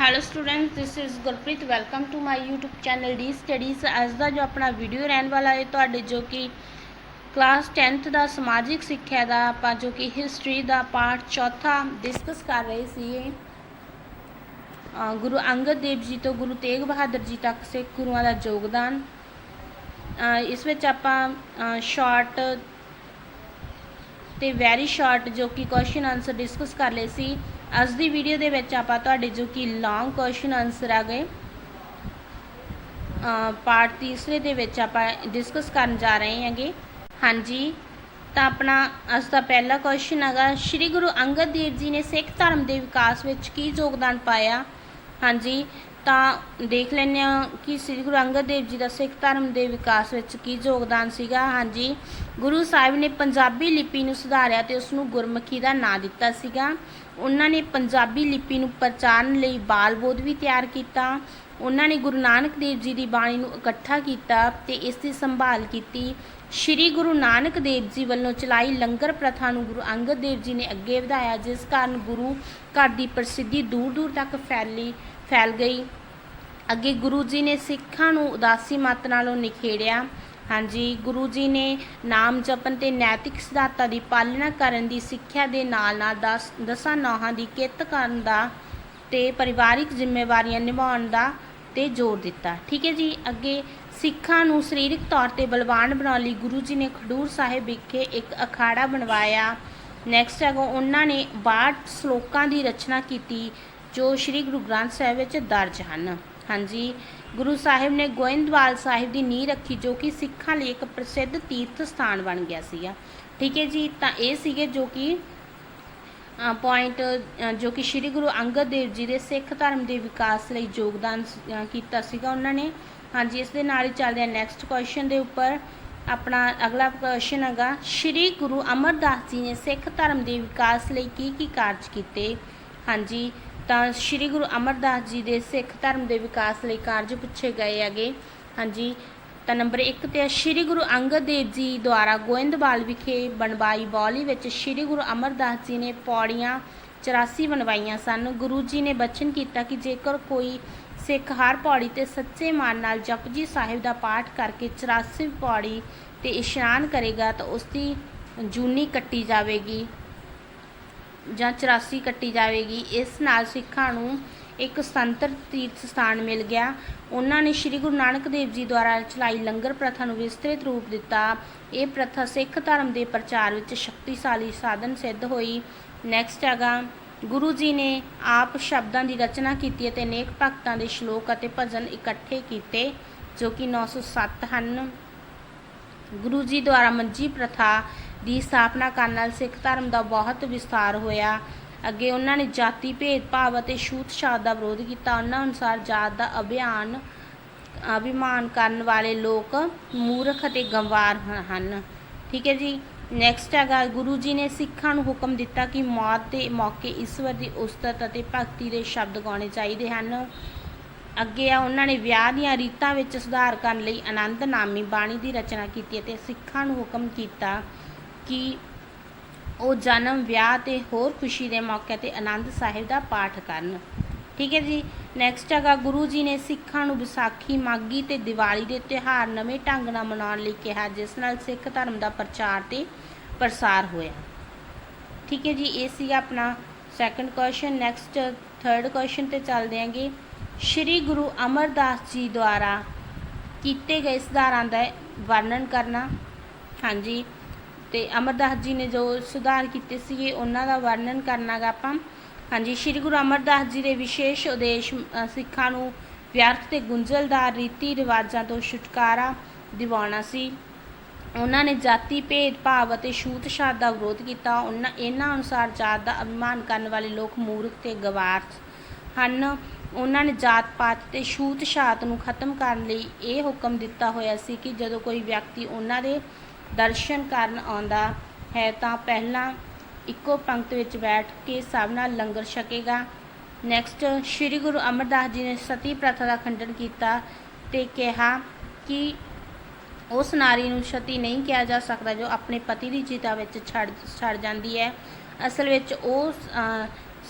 Hello student this is Gurpreet welcome to my YouTube channel D studies ਅੱਜ ਦਾ ਜੋ ਆਪਣਾ ਵੀਡੀਓ ਰਹਿਣ ਵਾਲਾ ਹੈ ਤੁਹਾਡੇ ਜੋ ਕਿ ਕਲਾਸ 10th ਦਾ ਸਮਾਜਿਕ ਸਿੱਖਿਆ ਦਾ, ਆਪਾਂ ਜੋ ਕਿ ਹਿਸਟਰੀ ਦਾ ਪਾਰਟ ਚੌਥਾ ਡਿਸਕਸ ਕਰ ਰਹੇ ਸੀ ਗੁਰੂ ਅੰਗਦ ਦੇਵ ਜੀ ਤੋਂ ਗੁਰੂ ਤੇਗ ਬਹਾਦਰ ਜੀ ਤੱਕ ਸਿੱਖ ਗੁਰੂਆਂ ਦਾ ਯੋਗਦਾਨ। ਇਸ ਵਿੱਚ ਆਪਾਂ ਸ਼ਾਰਟ ਤੇ ਵੈਰੀ ਸ਼ਾਰਟ ਜੋ ਕਿ ਕੁਐਸਚਨ ਆਨਸਰ ਡਿਸਕਸ ਕਰ ਲਏ ਸੀ। ਅੱਜ ਦੀ ਵੀਡੀਓ ਦੇ ਵਿੱਚ ਆਪਾਂ ਤੁਹਾਡੇ ਜੋ ਕਿ ਲੌਂਗ ਕੁਐਸਚਨ ਆਨਸਰ ਆ ਗਏ। ਪਾਰਟ ਤੀਸਰੇ ਦੇ ਵਿੱਚ ਆਪਾਂ ਡਿਸਕਸ ਕਰਨ ਜਾ ਰਹੇ ਹਾਂਗੇ। ਹਾਂਜੀ, ਤਾਂ ਆਪਣਾ ਅੱਜ ਦਾ ਪਹਿਲਾ ਕੁਐਸਚਨ ਹੈਗਾ, ਸ੍ਰੀ ਗੁਰੂ ਅੰਗਦ ਦੇਵ ਜੀ ਨੇ ਸਿੱਖ ਧਰਮ ਦੇ ਵਿਕਾਸ ਵਿੱਚ ਕੀ ਯੋਗਦਾਨ ਪਾਇਆ? ਹਾਂਜੀ, ਤਾਂ ਦੇਖ ਲੈਂਦੇ ਹਾਂ ਕਿ ਸ੍ਰੀ ਗੁਰੂ ਅੰਗਦ ਦੇਵ ਜੀ ਦਾ ਸਿੱਖ ਧਰਮ ਦੇ ਵਿਕਾਸ ਵਿੱਚ ਕੀ ਯੋਗਦਾਨ ਸੀਗਾ। ਹਾਂਜੀ, ਗੁਰੂ ਸਾਹਿਬ ਨੇ ਪੰਜਾਬੀ ਲਿਪੀ ਨੂੰ ਸੁਧਾਰਿਆ ਤੇ ਉਸ ਨੂੰ ਗੁਰਮੁਖੀ ਦਾ ਨਾਂ ਦਿੱਤਾ ਸੀਗਾ। ਉਹਨਾਂ ਨੇ ਪੰਜਾਬੀ ਲਿਪੀ ਨੂੰ ਪ੍ਰਚਾਰਨ ਲਈ ਬਾਲ ਬੋਧ ਵੀ ਤਿਆਰ ਕੀਤਾ। ਉਹਨਾਂ ਨੇ ਗੁਰੂ ਨਾਨਕ ਦੇਵ ਜੀ ਦੀ ਬਾਣੀ ਨੂੰ ਇਕੱਠਾ ਕੀਤਾ ਤੇ ਇਸ ਦੀ ਸੰਭਾਲ ਕੀਤੀ। ਸ਼੍ਰੀ ਗੁਰੂ ਨਾਨਕ ਦੇਵ ਜੀ ਵੱਲੋਂ ਚਲਾਈ ਲੰਗਰ ਪ੍ਰਥਾ ਨੂੰ ਗੁਰੂ ਅੰਗਦ ਦੇਵ ਜੀ ਨੇ ਅੱਗੇ ਵਧਾਇਆ, ਜਿਸ ਕਾਰਨ ਗੁਰੂ ਘਰ ਦੀ ਪ੍ਰਸਿੱਧੀ ਦੂਰ ਦੂਰ ਤੱਕ ਫੈਲੀ, ਫੈਲ ਗਈ। ਅੱਗੇ ਗੁਰੂ ਜੀ ਨੇ ਸਿੱਖਾਂ ਨੂੰ ਉਦਾਸੀ ਮਤ ਨਾਲੋਂ ਨਿਖੇੜਿਆ। ਹਾਂਜੀ, ਗੁਰੂ ਜੀ ਨੇ ਨਾਮ ਜਪਣ ਤੇ ਨੈਤਿਕ ਸਿਧਾਂਤਾਂ ਦੀ ਪਾਲਣਾ ਕਰਨ ਦੀ ਸਿੱਖਿਆ ਦੇ ਨਾਲ ਨਾਲ ਦਸ ਦਸਾਂ ਨੌਹਾਂ ਦੀ ਕਿਰਤ ਕਰਨ ਦਾ ਤੇ ਪਰਿਵਾਰਿਕ ਜ਼ਿੰਮੇਵਾਰੀਆਂ ਨਿਭਾਉਣ ਦਾ ਤੇ ਜ਼ੋਰ ਦਿੱਤਾ। ਠੀਕ ਹੈ ਜੀ? ਅੱਗੇ ਸਿੱਖਾਂ ਨੂੰ ਸਰੀਰਕ ਤੌਰ ਤੇ ਬਲਵਾਨ ਬਣਾਉਣ ਲਈ ਗੁਰੂ ਜੀ ਨੇ ਖਡੂਰ ਸਾਹਿਬ ਵਿਖੇ ਇੱਕ ਅਖਾੜਾ ਬਣਵਾਇਆ। ਨੈਕਸਟ ਹੈਗਾ, ਉਹਨਾਂ ਨੇ 62 ਸ਼ਲੋਕਾਂ ਦੀ ਰਚਨਾ ਕੀਤੀ ਜੋ ਸ੍ਰੀ ਗੁਰੂ ਗ੍ਰੰਥ ਸਾਹਿਬ ਵਿੱਚ ਦਰਜ ਹਨ। ਹਾਂਜੀ, ਗੁਰੂ ਸਾਹਿਬ ਨੇ ਗੋਇੰਦਵਾਲ ਸਾਹਿਬ ਦੀ ਨੀਂਹ ਰੱਖੀ ਜੋ ਕਿ ਸਿੱਖਾਂ ਲਈ ਇੱਕ ਪ੍ਰਸਿੱਧ ਤੀਰਥ ਸਥਾਨ ਬਣ ਗਿਆ ਸੀਗਾ। ਠੀਕ ਹੈ ਜੀ, ਤਾਂ ਇਹ ਸੀਗੇ ਜੋ ਕਿ ਪੁਆਇੰਟ ਜੋ ਕਿ ਸ੍ਰੀ ਗੁਰੂ ਅੰਗਦ ਦੇਵ ਜੀ ਦੇ ਸਿੱਖ ਧਰਮ ਦੇ ਵਿਕਾਸ ਲਈ ਯੋਗਦਾਨ ਕੀਤਾ ਸੀਗਾ ਉਹਨਾਂ ਨੇ। ਹਾਂਜੀ, ਇਸ ਦੇ ਨਾਲ ਹੀ ਚੱਲਦੇ ਆ ਨੈਕਸਟ ਕੁਐਸਚਨ ਦੇ ਉੱਪਰ। ਆਪਣਾ ਅਗਲਾ ਕੁਐਸਚਨ ਹੈਗਾ, ਸ੍ਰੀ ਗੁਰੂ ਅਮਰਦਾਸ ਜੀ ਨੇ ਸਿੱਖ ਧਰਮ ਦੇ ਵਿਕਾਸ ਲਈ ਕੀ ਕੀ ਕਾਰਜ ਕੀਤੇ? ਹਾਂਜੀ ਤਾਂ ਸ੍ਰੀ ਗੁਰੂ ਅਮਰਦਾਸ ਜੀ ਦੇ ਸਿੱਖ ਧਰਮ ਦੇ ਵਿਕਾਸ ਲਈ ਕਾਰਜ ਪੁੱਛੇ ਗਏ ਹੈਗੇ। ਹਾਂਜੀ, ਤਾਂ ਨੰਬਰ 1 ਤੇ ਸ੍ਰੀ ਗੁਰੂ ਅੰਗਦ ਦੇਵ ਜੀ ਦੁਆਰਾ ਗੋਇੰਦਵਾਲ ਵਿਖੇ ਬਣਵਾਈ ਬੌਲੀ ਵਿੱਚ ਸ੍ਰੀ ਗੁਰੂ ਅਮਰਦਾਸ ਜੀ ਨੇ ਪੌੜੀਆਂ 84 ਬਣਵਾਈਆਂ ਸਨ। ਗੁਰੂ ਜੀ ਨੇ ਬਚਨ ਕੀਤਾ ਕਿ ਜੇਕਰ ਕੋਈ ਸਿੱਖ ਹਰ ਪੌੜੀ ਤੇ ਸੱਚੇ ਮਨ ਨਾਲ ਜਪਜੀ ਸਾਹਿਬ ਦਾ ਪਾਠ ਕਰਕੇ 84 ਪੌੜੀ ਤੇ ਇਸ਼ਨਾਨ ਕਰੇਗਾ ਤਾਂ ਉਸ ਦੀ ਜੂਨੀ ਕੱਟੀ ਜਾਵੇਗੀ। ਜਾਂ 84 ਕੱਟੀ ਜਾਵੇਗੀ, ਇਸ ਨਾਲ ਸਿੱਖਾਂ ਨੂੰ ਇੱਕ ਸੰਤਰ ਤੀਰਥ ਸਥਾਨ ਮਿਲ ਗਿਆ। ਉਹਨਾਂ ਨੇ ਸ੍ਰੀ ਗੁਰੂ ਨਾਨਕ ਦੇਵ ਜੀ ਦੁਆਰਾ ਚਲਾਈ ਲੰਗਰ ਪ੍ਰਥਾ ਨੂੰ ਵਿਸਤ੍ਰਿਤ ਰੂਪ ਦਿੱਤਾ। ਇਹ ਪ੍ਰਥਾ ਸਿੱਖ ਧਰਮ ਦੇ ਪ੍ਰਚਾਰ ਵਿੱਚ ਸ਼ਕਤੀਸ਼ਾਲੀ ਸਾਧਨ ਸਿੱਧ ਹੋਈ। ਨੈਕਸਟ ਹੈਗਾ, ਗੁਰੂ ਜੀ ਨੇ ਆਪ ਸ਼ਬਦਾਂ ਦੀ ਰਚਨਾ ਕੀਤੀ ਅਤੇ ਅਨੇਕ ਭਗਤਾਂ ਦੇ ਸ਼ਲੋਕ ਅਤੇ ਭਜਨ ਇਕੱਠੇ ਕੀਤੇ, ਜੋ ਕਿ 907 ਹਨ। ਗੁਰੂ ਜੀ ਦੁਆਰਾ ਮੰਜੀ ਪ੍ਰਥਾ ਦੀ ਸਥਾਪਨਾ ਕਰਨ ਨਾਲ ਸਿੱਖ ਧਰਮ ਦਾ ਬਹੁਤ ਵਿਸਥਾਰ ਹੋਇਆ। ਅੱਗੇ ਉਹਨਾਂ ਨੇ ਜਾਤੀ ਭੇਦਭਾਵ ਅਤੇ ਛੂਤ-ਛਾਤ ਦਾ ਵਿਰੋਧ ਕੀਤਾ। ਉਹਨਾਂ ਅਨੁਸਾਰ ਜਾਤ ਦਾ ਅਭਿਆਨ, ਅਭਿਮਾਨ ਕਰਨ ਵਾਲੇ ਲੋਕ ਮੂਰਖ ਅਤੇ ਗੰਵਾਰ ਹਨ। ਠੀਕ ਹੈ ਜੀ। ਨੈਕਸਟ ਹੈਗਾ, ਗੁਰੂ ਜੀ ਨੇ ਸਿੱਖਾਂ ਨੂੰ ਹੁਕਮ ਦਿੱਤਾ ਕਿ ਮੌਤ ਦੇ ਮੌਕੇ ਈਸ਼ਵਰ ਦੀ ਉਸਤਤ ਅਤੇ ਭਗਤੀ ਦੇ ਸ਼ਬਦ ਗਾਉਣੇ ਚਾਹੀਦੇ ਹਨ। ਅੱਗੇ ਆ, ਉਹਨਾਂ ਨੇ ਵਿਆਹ ਦੀਆਂ ਰੀਤਾਂ ਵਿੱਚ ਸੁਧਾਰ ਕਰਨ ਲਈ ਆਨੰਦ ਨਾਮੀ ਬਾਣੀ ਦੀ ਰਚਨਾ ਕੀਤੀ ਅਤੇ ਸਿੱਖਾਂ ਨੂੰ ਹੁਕਮ ਕੀਤਾ। ਕਿ ਉਹ ਜਨਮ, ਵਿਆਹ ਤੇ ਹੋਰ ਖੁਸ਼ੀ ਦੇ ਮੌਕੇ ਤੇ ਆਨੰਦ ਸਾਹਿਬ ਦਾ ਪਾਠ ਕਰਨ। ਠੀਕ ਹੈ ਜੀ? ਨੈਕਸਟ ਹੈਗਾ, ਗੁਰੂ ਜੀ ਨੇ ਸਿੱਖਾਂ ਨੂੰ ਵਿਸਾਖੀ ਮਾਗੀ ਤੇ ਦੀਵਾਲੀ ਦੇ ਤਿਉਹਾਰ ਨਵੇਂ ਢੰਗ ਨਾਲ ਮਨਾਉਣ ਲਈ ਕਿਹਾ, ਜਿਸ ਨਾਲ ਸਿੱਖ ਧਰਮ ਦਾ ਪ੍ਰਚਾਰ ਤੇ ਪ੍ਰਸਾਰ ਹੋਇਆ। ਠੀਕ ਹੈ ਜੀ? ਇਹ ਸੀਗਾ ਆਪਣਾ second question next third question ਤੇ ਚੱਲਦੇ ਆਂਗੇ ਸ਼੍ਰੀ ਗੁਰੂ ਅਮਰਦਾਸ ਜੀ ਦੁਆਰਾ ਕੀਤੇ ਗਏ ਸੁਧਾਰਾਂ ਦਾ ਵਰਣਨ ਕਰਨਾ। ਹਾਂਜੀ। ਤੇ ਅਮਰਦਾਸ ਜੀ ਨੇ ਜੋ ਸੁਧਾਰ ਕੀਤੇ ਸੀਗੇ, ਉਹਨਾਂ ਦਾ ਵਰਣਨ ਕਰਨਾ ਗਾ ਆਪਾਂ। ਹਾਂਜੀ, ਸ਼੍ਰੀ ਗੁਰੂ ਅਮਰਦਾਸ ਜੀ ਦੇ ਵਿਸ਼ੇਸ਼ ਉਦੇਸ਼ ਸਿੱਖਾਂ ਨੂੰ ਵਿਅਰਥ ਤੇ ਗੁੰਝਲਦਾਰ ਰੀਤੀ ਰਿਵਾਜਾਂ ਤੋਂ ਛੁਟਕਾਰਾ ਦਿਵਾਉਣਾ ਸੀ। ਉਹਨਾਂ ਨੇ ਜਾਤੀ ਭੇਦਭਾਵ ਅਤੇ ਛੂਤ-ਛਾਤ ਦਾ ਵਿਰੋਧ ਕੀਤਾ। ਉਹਨਾਂ, ਇਹਨਾਂ ਅਨੁਸਾਰ ਜਾਤ ਦਾ ਅਭਿਮਾਨ ਕਰਨ ਵਾਲੇ ਲੋਕ ਮੂਰਖ ਤੇ ਗਵਾਰ ਹਨ। ਉਹਨਾਂ ਨੇ ਜਾਤ ਪਾਤ ਤੇ ਛੂਤ-ਛਾਤ ਨੂੰ ਖਤਮ ਕਰਨ ਲਈ ਇਹ ਹੁਕਮ ਦਿੱਤਾ ਹੋਇਆ ਸੀ ਕਿ ਜਦੋਂ ਕੋਈ ਵਿਅਕਤੀ ਉਹਨਾਂ ਦੇ ਦਰਸ਼ਨ ਕਰਨ ਆਉਂਦਾ ਹੈ ਤਾਂ ਪਹਿਲਾਂ ਇੱਕੋ ਪੰਕਤ ਵਿੱਚ ਬੈਠ ਕੇ ਸਭ ਨਾਲ ਲੰਗਰ ਛਕੇਗਾ। ਨੈਕਸਟ ਸ੍ਰੀ ਗੁਰੂ ਅਮਰਦਾਸ ਜੀ ਨੇ ਸਤੀ ਪ੍ਰਥਾ ਦਾ ਖੰਡਨ ਕੀਤਾ ਤੇ ਕਿਹਾ ਕਿ ਉਸ ਨਾਰੀ ਨੂੰ ਸਤੀ ਨਹੀਂ ਕਿਹਾ ਜਾ ਸਕਦਾ ਜੋ ਆਪਣੇ ਪਤੀ ਦੀ ਚਿਤਾ ਵਿੱਚ ਛੱਡ ਛੱਡ ਜਾਂਦੀ ਹੈ। ਅਸਲ ਵਿੱਚ ਉਹ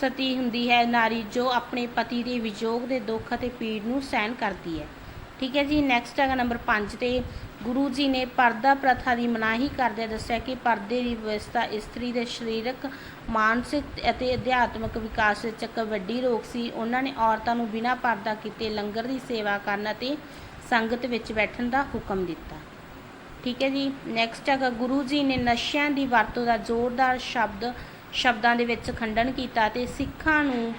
ਸਤੀ ਹੁੰਦੀ ਹੈ ਨਾਰੀ ਜੋ ਆਪਣੇ ਪਤੀ ਦੇ ਵਿਯੋਗ ਦੇ ਦੁੱਖ ਅਤੇ ਪੀੜ ਨੂੰ ਸਹਿਣ ਕਰਦੀ ਹੈ। ਠੀਕ ਹੈ ਜੀ ਨੈਕਸਟ ਹੈਗਾ ਨੰਬਰ 5 ਤੇ ਗੁਰੂ ਜੀ ਨੇ ਪਰਦਾ ਪ੍ਰਥਾ ਦੀ ਮਨਾਹੀ ਕਰਦੇ ਦੱਸਿਆ ਕਿ ਪਰਦੇ ਦੀ ਵਿਵਸਥਾ ਇਸਤਰੀ ਦੇ ਸਰੀਰਕ, ਮਾਨਸਿਕ ਅਤੇ ਅਧਿਆਤਮਿਕ ਵਿਕਾਸ ਵਿੱਚ ਇੱਕ ਵੱਡੀ ਰੋਕ ਸੀ। ਉਹਨਾਂ ਨੇ ਔਰਤਾਂ ਨੂੰ ਬਿਨਾਂ ਪਰਦਾ ਕੀਤੇ ਲੰਗਰ ਦੀ ਸੇਵਾ ਕਰਨ ਅਤੇ ਸੰਗਤ ਵਿੱਚ ਬੈਠਣ ਦਾ ਹੁਕਮ ਦਿੱਤਾ। ਠੀਕ ਹੈ ਜੀ ਨੈਕਸਟ ਹੈਗਾ ਗੁਰੂ ਜੀ ਨੇ ਨਸ਼ਿਆਂ ਦੀ ਵਰਤੋਂ ਦਾ ਜ਼ੋਰਦਾਰ ਸ਼ਬਦ, ਸ਼ਬਦਾਂ ਦੇ ਵਿੱਚ ਖੰਡਨ ਕੀਤਾ ਤੇ ਸਿੱਖਾਂ ਨੂੰ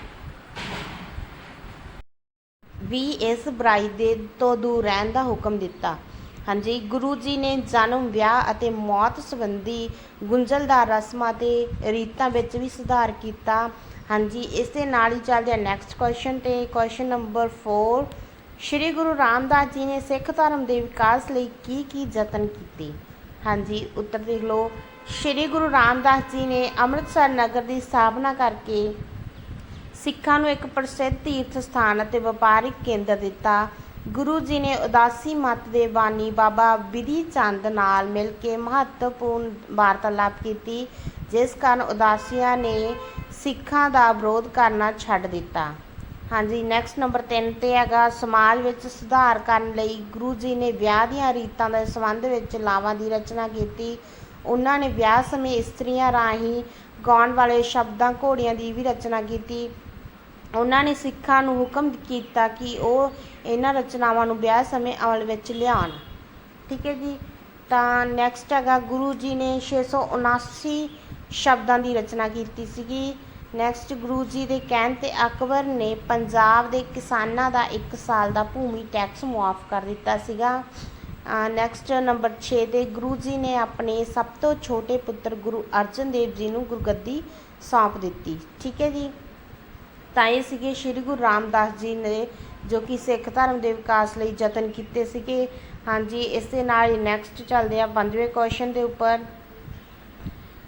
ਵੀ ਇਸ ਬੁਰਾਈ ਦੇ ਤੋਂ ਦੂਰ ਰਹਿਣ ਦਾ ਹੁਕਮ ਦਿੱਤਾ। ਹਾਂਜੀ, ਗੁਰੂ ਜੀ ਨੇ ਜਨਮ, ਵਿਆਹ ਅਤੇ ਮੌਤ ਸੰਬੰਧੀ ਗੁੰਝਲਦਾਰ ਰਸਮਾਂ ਤੇ ਰੀਤਾਂ ਵਿੱਚ ਵੀ ਸੁਧਾਰ ਕੀਤਾ। ਹਾਂਜੀ, ਇਸ ਦੇ ਨਾਲ ਹੀ ਚੱਲਦੇ ਆ ਨੈਕਸਟ ਕੁਐਸਚਨ ਤੇ ਕੁਐਸਚਨ ਨੰਬਰ 4 ਸ਼੍ਰੀ ਗੁਰੂ ਰਾਮਦਾਸ ਜੀ ਨੇ ਸਿੱਖ ਧਰਮ ਦੇ ਵਿਕਾਸ ਲਈ ਕੀ ਕੀ ਯਤਨ ਕੀਤੇ? ਹਾਂਜੀ, ਉੱਤਰ ਦੇਖ ਲਓ। ਸ਼੍ਰੀ ਗੁਰੂ ਰਾਮਦਾਸ ਜੀ ਨੇ ਅੰਮ੍ਰਿਤਸਰ ਨਗਰ ਦੀ ਸਥਾਪਨਾ ਕਰਕੇ ਸਿੱਖਾਂ ਨੂੰ ਇੱਕ ਪ੍ਰਸਿੱਧ ਤੀਰਥ ਸਥਾਨ ਅਤੇ ਵਪਾਰਿਕ ਕੇਂਦਰ ਦਿੱਤਾ। ਗੁਰੂ ਜੀ ਨੇ ਉਦਾਸੀ ਮਤ ਦੇ ਬਾਨੀ ਬਾਬਾ ਬਿਧੀ ਚੰਦ ਨਾਲ ਮਿਲ ਕੇ ਮਹੱਤਵਪੂਰਨ ਵਾਰਤਾਲਾਪ ਕੀਤੀ, ਜਿਸ ਕਾਰਨ ਉਦਾਸੀਆਂ ਨੇ ਸਿੱਖਾਂ ਦਾ ਵਿਰੋਧ ਕਰਨਾ ਛੱਡ ਦਿੱਤਾ। ਹਾਂਜੀ ਨੈਕਸਟ ਨੰਬਰ 3 ਤੇ ਹੈਗਾ, ਸਮਾਜ ਵਿੱਚ ਸੁਧਾਰ ਕਰਨ ਲਈ ਗੁਰੂ ਜੀ ਨੇ ਵਿਆਹ ਦੀਆਂ ਰੀਤਾਂ ਦੇ ਸੰਬੰਧ ਵਿੱਚ ਲਾਵਾਂ ਦੀ ਰਚਨਾ ਕੀਤੀ। ਉਹਨਾਂ ਨੇ ਵਿਆਹ ਸਮੇਂ ਇਸਤਰੀਆਂ ਰਾਹੀਂ ਗਾਉਣ ਵਾਲੇ ਸ਼ਬਦਾਂ ਘੋੜੀਆਂ ਦੀ ਵੀ ਰਚਨਾ ਕੀਤੀ। ਉਹਨਾਂ ਨੇ ਸਿੱਖਾਂ ਨੂੰ ਹੁਕਮ ਕੀਤਾ ਕਿ ਉਹ ਇਹਨਾਂ ਰਚਨਾਵਾਂ ਨੂੰ ਵਿਆਹ ਸਮੇਂ ਅਮਲ ਵਿੱਚ ਲਿਆਉਣ। ਠੀਕ ਹੈ ਜੀ? ਤਾਂ ਨੈਕਸਟ ਹੈਗਾ, ਗੁਰੂ ਜੀ ਨੇ 679 ਸ਼ਬਦਾਂ ਦੀ ਰਚਨਾ ਕੀਤੀ ਸੀਗੀ। ਨੈਕਸਟ ਗੁਰੂ ਜੀ ਦੇ ਕਹਿਣ ਤੇ ਅਕਬਰ ਨੇ ਪੰਜਾਬ ਦੇ ਕਿਸਾਨਾਂ ਦਾ 1 ਸਾਲ ਦਾ ਭੂਮੀ ਟੈਕਸ ਮੁਆਫ ਕਰ ਦਿੱਤਾ ਸੀਗਾ। ਨੈਕਸਟ ਨੰਬਰ 6 ਤੇ ਗੁਰੂ ਜੀ ਨੇ ਆਪਣੇ ਸਭ ਤੋਂ ਛੋਟੇ ਪੁੱਤਰ ਗੁਰੂ ਅਰਜਨ ਦੇਵ ਜੀ ਨੂੰ ਗੁਰਗੱਦੀ ਸੌਂਪ ਦਿੱਤੀ। ਠੀਕ ਹੈ ਜੀ? ਤਾਂ ਇਹ ਸੀਗੇ ਸ਼੍ਰੀ ਗੁਰੂ ਰਾਮਦਾਸ ਜੀ ਨੇ ਜੋ ਕਿ ਸਿੱਖ ਧਰਮ ਦੇ ਵਿਕਾਸ ਲਈ ਯਤਨ ਕੀਤੇ ਸੀਗੇ। ਹਾਂਜੀ, ਇਸ ਦੇ ਨਾਲ ਹੀ ਨੈਕਸਟ ਚੱਲਦੇ ਆ ਪੰਜਵੇਂ ਕੁਐਸਚਨ ਦੇ ਉੱਪਰ।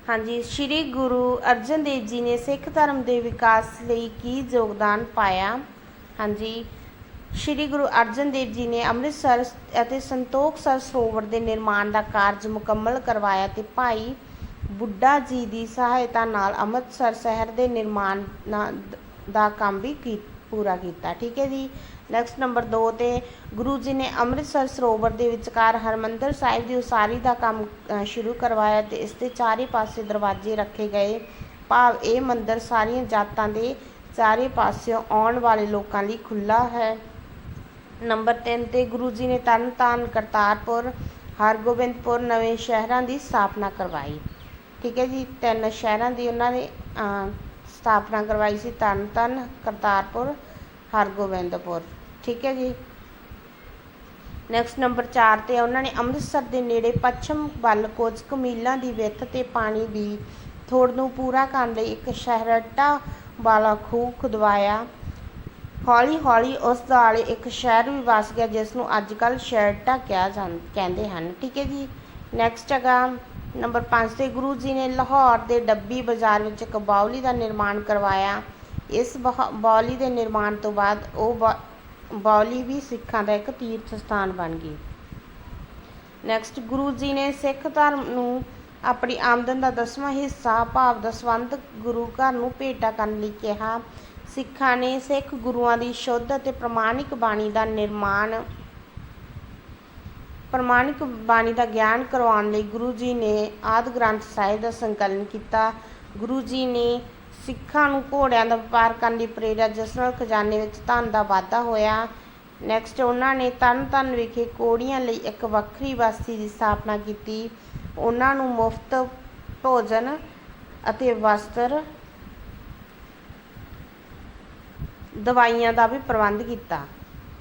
ਹਾਂਜੀ, ਸ਼੍ਰੀ ਗੁਰੂ ਅਰਜਨ ਦੇਵ ਜੀ ਨੇ ਸਿੱਖ ਧਰਮ ਦੇ ਵਿਕਾਸ ਲਈ ਕੀ ਯੋਗਦਾਨ ਪਾਇਆ? ਹਾਂਜੀ, ਸ਼੍ਰੀ ਗੁਰੂ ਅਰਜਨ ਦੇਵ ਜੀ ਨੇ ਅੰਮ੍ਰਿਤਸਰ ਅਤੇ ਸੰਤੋਖਸਰ ਸਰੋਵਰ ਦੇ ਨਿਰਮਾਣ ਦਾ ਕਾਰਜ ਮੁਕੰਮਲ ਕਰਵਾਇਆ ਤੇ ਭਾਈ ਬੁੱਢਾ ਜੀ ਦੀ ਸਹਾਇਤਾ ਨਾਲ ਅੰਮ੍ਰਿਤਸਰ ਸ਼ਹਿਰ ਦੇ ਨਿਰਮਾਣ ਨਾ- ਦਾ ਕੰਮ ਵੀ ਕੀ ਪੂਰਾ ਕੀਤਾ, ਠੀਕ ਹੈ ਜੀ? ਨੈਕਸਟ ਨੰਬਰ 2 ਤੇ ਗੁਰੂ ਜੀ ਨੇ ਅੰਮ੍ਰਿਤਸਰ ਸਰੋਵਰ ਦੇ ਵਿਚਕਾਰ ਹਰਮੰਦਰ ਸਾਹਿਬ ਦੀ ਉਸਾਰੀ ਦਾ ਕੰਮ ਸ਼ੁਰੂ ਕਰਵਾਇਆ ਤੇ ਇਸ ਦੇ ਚਾਰੇ ਪਾਸੇ ਦਰਵਾਜ਼ੇ ਰੱਖੇ ਗਏ। ਭਾਵ ਇਹ ਮੰਦਿਰ ਸਾਰੀਆਂ ਜਾਤਾਂ ਦੇ ਚਾਰੇ ਪਾਸਿਓਂ ਆਉਣ ਵਾਲੇ ਲੋਕਾਂ ਲਈ ਖੁੱਲ੍ਹਾ ਹੈ। ਨੰਬਰ 3 ਤੇ ਗੁਰੂ ਜੀ ਨੇ ਤਰਨਤਾਰਨ, ਕਰਤਾਰਪੁਰ, ਹਰਗੋਬਿੰਦਪੁਰ ਨਵੇਂ ਸ਼ਹਿਰਾਂ ਦੀ ਸਥਾਪਨਾ ਕਰਵਾਈ। ਠੀਕ ਹੈ ਜੀ? ਤਿੰਨ ਸ਼ਹਿਰਾਂ ਦੀ ਉਹਨਾਂ ਨੇ ਸਥਾਪਨਾ ਕਰਵਾਈ ਸੀ ਤਰਨਤਾਰਨ ਕਰਤਾਰਪੁਰ, ਹਰਗੋਬਿੰਦਪੁਰ। ਠੀਕ ਹੈ ਜੀ। ਨੈਕਸਟ ਨੰਬਰ 4 ਤੇ ਉਹਨਾਂ ਨੇ ਅੰਮ੍ਰਿਤਸਰ ਦੇ ਨੇੜੇ ਪੱਛਮ ਵੱਲ ਕੁਝ ਕੁ ਦੀ ਵਿੱਥ ਤੇ ਪਾਣੀ ਦੀ ਥੋੜ ਨੂੰ ਪੂਰਾ ਕਰਨ ਲਈ ਇੱਕ ਸ਼ਹਿਰਟਾ ਵਾਲਾ ਖੂਹ ਖੁਦਵਾਇਆ। ਹੌਲੀ ਹੌਲੀ ਉਸ ਦਾ ਇੱਕ ਸ਼ਹਿਰ ਵੀ ਵਸ ਗਿਆ, ਜਿਸ ਨੂੰ ਅੱਜ ਕੱਲ੍ਹ ਸ਼ਹਿਰਟਾ ਕਿਹਾ ਜਾਂ, ਕਹਿੰਦੇ ਹਨ। ਠੀਕ ਹੈ ਜੀ। ਨੈਕਸਟ ਹੈਗਾ ਨੰਬਰ 5 ਤੇ ਗੁਰੂ ਜੀ ਨੇ ਲਾਹੌਰ ਦੇ ਡੱਬੀ ਬਾਜ਼ਾਰ ਵਿੱਚ ਇੱਕ ਬਾਉਲੀ ਦਾ ਨਿਰਮਾਣ ਕਰਵਾਇਆ। ਇਸ ਬਹ- ਬਾਉਲੀ ਦੇ ਨਿਰਮਾਣ ਤੋਂ ਬਾਅਦ ਉਹ ਬਾ- ਬਾਉਲੀ ਵੀ ਸਿੱਖਾਂ ਦਾ ਇੱਕ ਤੀਰਥ ਸਥਾਨ ਬਣ ਗਈ। ਨੈਕਸਟ ਗੁਰੂ ਜੀ ਨੇ ਸਿੱਖ ਧਰਮ ਨੂੰ ਆਪਣੀ ਆਮਦਨ ਦਾ ਦਸਵਾਂ ਹਿੱਸਾ, ਭਾਵ ਦਸਵੰਧ ਗੁਰੂ ਘਰ ਨੂੰ ਭੇਟਾ ਕਰਨ ਲਈ ਕਿਹਾ। ਸਿੱਖਾਂ ਨੇ ਸਿੱਖ ਗੁਰੂਆਂ ਦੀ ਸ਼ੁੱਧ ਅਤੇ ਪ੍ਰਮਾਣਿਕ ਬਾਣੀ ਦਾ ਨਿਰਮਾਣ ਪ੍ਰਮਾਣਿਕ ਬਾਣੀ ਦਾ ਗਿਆਨ ਕਰਵਾਉਣ ਲਈ ਗੁਰੂ ਜੀ ਨੇ ਆਦਿ ਗ੍ਰੰਥ ਸਾਹਿਬ ਦਾ ਸੰਕਲਨ ਕੀਤਾ। ਗੁਰੂ ਜੀ ਨੇ ਸਿੱਖਾਂ ਨੂੰ ਘੋੜਿਆਂ ਦਾ ਵਪਾਰ ਕਰਨ ਦੀ ਪ੍ਰੇਰਿਆ, ਜਿਸ ਨਾਲ ਖਜ਼ਾਨੇ ਵਿੱਚ ਧਨ ਦਾ ਵਾਧਾ ਹੋਇਆ। ਨੈਕਸਟ ਉਹਨਾਂ ਨੇ ਤਰਨਤਾਰਨ ਵਿਖੇ ਕੋੜੀਆਂ ਲਈ ਇੱਕ ਵੱਖਰੀ ਬਸਤੀ ਦੀ ਸਥਾਪਨਾ ਕੀਤੀ। ਉਹਨਾਂ ਨੂੰ ਮੁਫਤ ਭੋਜਨ ਅਤੇ ਵਸਤਰ, ਦਵਾਈਆਂ ਦਾ ਵੀ ਪ੍ਰਬੰਧ ਕੀਤਾ।